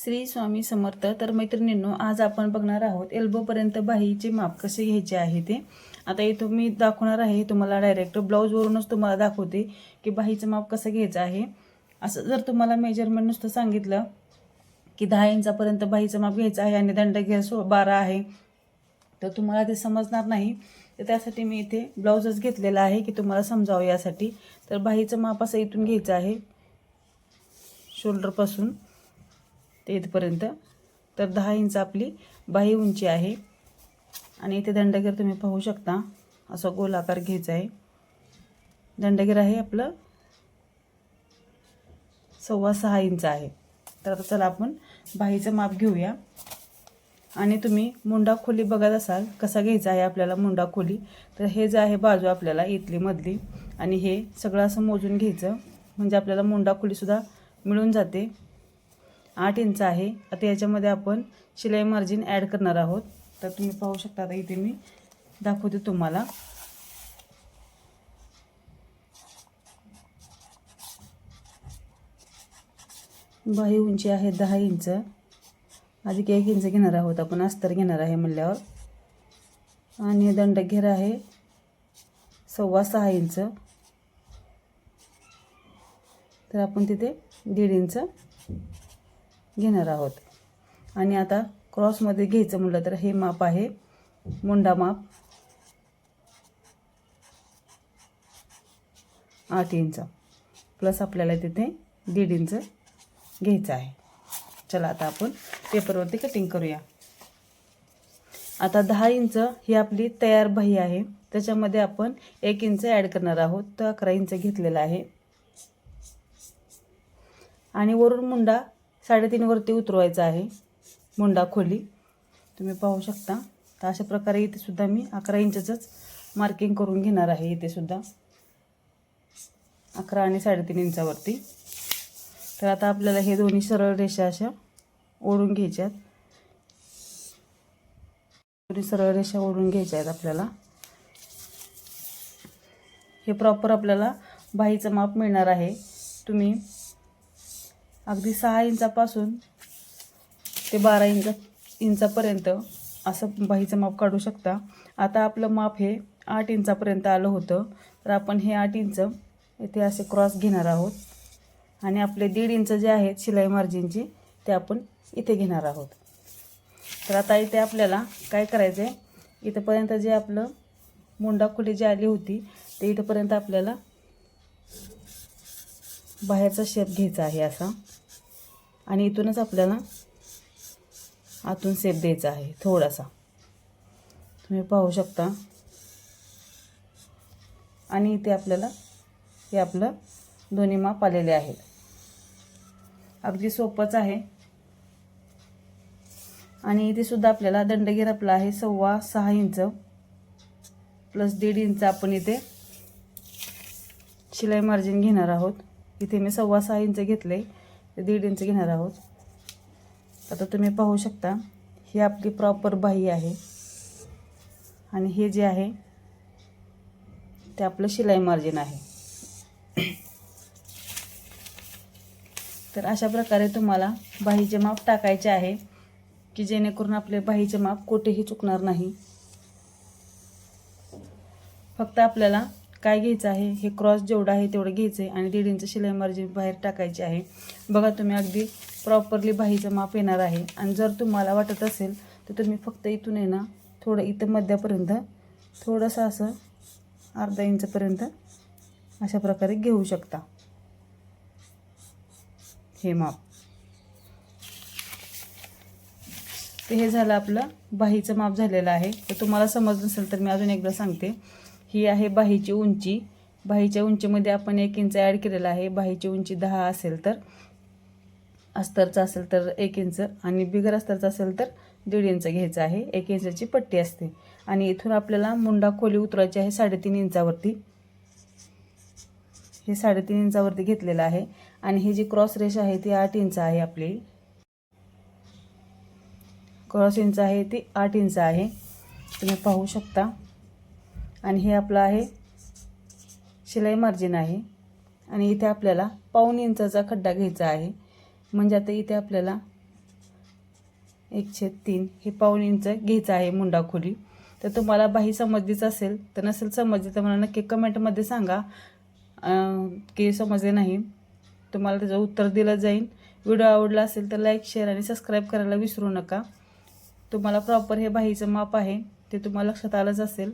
श्री स्वामी समर्थ. तर मैत्रिणींनो आज आपण बघणार आहोत एल्बोपर्यंत बाहीचे माप कसे घ्यायचे आहे ते. आता इथं मी दाखवणार आहे तुम्हाला डायरेक्ट ब्लाऊजवरूनच तुम्हाला दाखवते की बाहीचं माप कसं घ्यायचं आहे. असं जर तुम्हाला मेजरमेंट नुसतं सांगितलं की दहा इंचापर्यंत बाहीचं माप घ्यायचं आहे आणि दंडघेर सो बारा आहे तर तुम्हाला ते समजणार नाही. तर त्यासाठी मी इथे ब्लाऊजच घेतलेला आहे की तुम्हाला समजावं यासाठी. तर बाहीचं माप असं इथून घ्यायचं आहे शोल्डरपासून ते इथपर्यंत. तर दहा इंच आपली बाही उंची आहे. आणि इथे दंडगीर तुम्ही पाहू शकता असं गोलाकार घ्यायचा आहे. दंडगीर आहे आपलं सव्वा सहा इंच आहे. तर आता चला आपण बाहीचं माप घेऊया. आणि तुम्ही मुंडा खोली बघत असाल कसा घ्यायचा आहे आपल्याला मुंडा खोली. तर हे जे आहे बाजू आपल्याला इथली मधली. आणि हे सगळं असं मोजून घ्यायचं. म्हणजे आपल्याला मुंडा खोलीसुद्धा मिळून जाते. आठ इंच आहे. आता याच्यामध्ये आपण शिलाई मार्जिन ॲड करणार आहोत. तर तुम्ही पाहू शकता आता इथे मी दाखवते तुम्हाला. बाही उंची आहे दहा इंच. अधिक एक इंच घेणार आहोत आपण. अस्तर घेणार आहे म्हणल्यावर. आणि दंडघेर आहे सव्वा सहा इंच. तर आपण तिथे दीड इंच घेणार आहोत. आणि आता क्रॉसमध्ये घ्यायचं म्हटलं तर हे माप आहे. मुंडा माप. आठ इंच. प्लस आपल्याला तिथे दीड इंच घ्यायचं आहे. चला आता आपण पेपरवरती कटिंग करूया. आता दहा इंच ही आपली तयार बाही आहे. त्याच्यामध्ये आपण एक इंच ॲड करणार आहोत. तर अकरा इंच घेतलेला आहे. आणि वरून मुंडा साडेतीनवरती उतरवायचा आहे. मुंडा खोली. तुम्ही पाहू शकता. तर अशा प्रकारे इथे सुद्धा मी अकरा इंचचंच मार्किंग करून घेणार आहे इथे सुद्धा. अकरा आणि साडेतीन इंचावरती. तर आता आपल्याला हे दोन्ही सरळ रेषा अशा ओढून घ्यायच्यात. दोन्ही सरळ रेषा ओढून घ्यायच्या आहेत आपल्याला. हे प्रॉपर आपल्याला बाहीचं माप मिळणार आहे. तुम्ही अगदी सहा इंचापासून ते बारा इंच इंचापर्यंत असं बाहीचं माप काढू शकता. आता आपलं माप हे आठ इंचापर्यंत आलं होतं. तर आपण हे आठ इंच इथे असे क्रॉस घेणार आहोत. आणि आपले दीड इंच जे आहेत शिलाई मार्जिनची ते आपण इथे घेणार आहोत. तर आता इथे आपल्याला काय करायचं आहे इथंपर्यंत जे आपलं मुंडाखोली जी आली होती ते इथंपर्यंत आपल्याला बाहेरचा शेप घ्यायचा आहे असा. आणि इथूनच आपल्याला आतून सेप द्यायचा आहे थोडासा. तुम्ही पाहू शकता. आणि इथे आपल्याला हे आपलं दोन्ही माप आलेले आहेत. अगदी सोपंच आहे. आणि इथे सुद्धा आपल्याला दंडगीर आपला आहे सव्वा सहा इंच प्लस दीड इंच आपण इथे शिलाई मार्जिन घेणार आहोत. इथे मी सव्वा सहा इंच घेतले ते दीड इंच घेणार आहोत. आता तुम्ही पाहू शकता ही आपली प्रॉपर बाही आहे. आणि हे जे आहे ते आपलं शिलाई मार्जिन आहे. तर अशा प्रकारे तुम्हाला बाहीचे माप टाकायचे आहे की जेणेकरून आपले बाहीचे माप कुठेही चुकणार नाही. फक्त आपल्याला काय घ्यायचं आहे? हे क्रॉस जेवढं आहे तेवढं घ्यायचं आहे आणि दीड इंच शिलाई मार्जिन बाहेर टाकायची आहे. बघा तुम्ही अगदी प्रॉपरली बाहीचं माप येणार आहे. आणि जर तुम्हाला वाटत असेल तर तुम्ही फक्त इथून आहे ना थोडं इथं मध्यापर्यंत थोडंसं असं अर्धा इंचपर्यंत अशा प्रकारे घेऊ शकता. हे माप. ते हे झालं आपलं बाहीचं माप झालेलं आहे. तर तुम्हाला समज नसेल तर मी अजून एकदा सांगते. ही आहे बाहीची उंची. बाहीच्या उंचीमध्ये आपण एक इंच ॲड केलेला आहे. बाहीची उंची दहा असेल तर अस्तरचं असेल तर एक इंच आणि बिगर अस्तरचं असेल तर दीड इंच घ्यायचं आहे. एक इंचाची पट्टी असते. आणि इथून आपल्याला मुंडा खोली उतरायची आहे साडेतीन इंचावरती. हे साडेतीन इंचावरती घेतलेलं आहे. आणि ही जी क्रॉस रेष आहे ती आठ इंच आहे आपली. क्रॉस इंच आहे ती आठ इंच आहे. तुम्ही पाहू शकता. आणि हे आपलं आहे शिलाई मार्जिन आहे. आणि इथे आपल्याला पाऊन इंचाचा खड्डा घ्यायचा आहे. म्हणजे आता इथे आपल्याला एकशे तीन हे पाऊन इंच घ्यायचं आहे मुंडा खोली तर तुम्हाला बाही समजलीच असेल तर नसेल समजली तर मला नक्की कमेंटमध्ये सांगा. की समजले नाही. तुम्हाला त्याचं उत्तर दिलं जाईल. व्हिडिओ आवडला असेल तर लाईक शेअर आणि सबस्क्राईब करायला विसरू नका. तुम्हाला प्रॉपर हे बाहीचं माप आहे ते तुम्हाला लक्षात आलंच असेल.